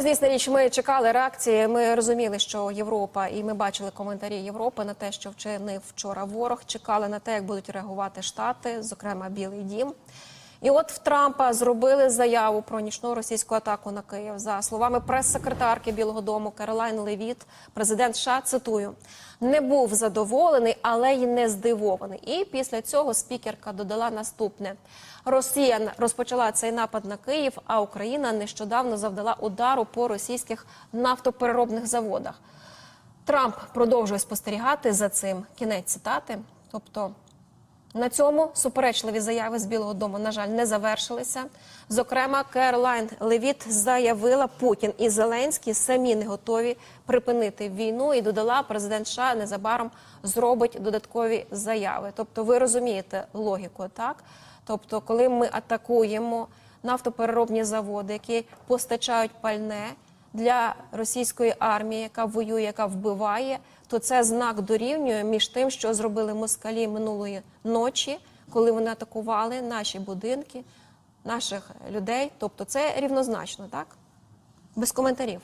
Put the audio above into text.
Звісно, річ, ми чекали реакції. Ми розуміли, що Європа, і ми бачили коментарі Європи на те, що вчинив вчора ворог. Чекали на те, як будуть реагувати Штати, зокрема Білий Дім. І от в Трампа зробили заяву про нічну російську атаку на Київ. За словами прес-секретарки Білого Дому Каролайн Левіт, президент США, цитую, не був задоволений, але й не здивований. І після цього спікерка додала наступне: Росія розпочала цей напад на Київ, а Україна нещодавно завдала удару по російських нафтопереробних заводах. Трамп продовжує спостерігати за цим. Кінець цитати. Тобто на цьому суперечливі заяви з Білого Дому, на жаль, не завершилися. Зокрема, Керолайн Левіт заявила, Путін і Зеленський самі не готові припинити війну і додала, президент США незабаром зробить додаткові заяви. Тобто, ви розумієте логіку, так? Тобто, коли ми атакуємо нафтопереробні заводи, які постачають пальне для російської армії, яка воює, яка вбиває, то це знак дорівнює між тим, що зробили москалі минулої ночі, коли вони атакували наші будинки, наших людей. Тобто, це рівнозначно, так без коментарів.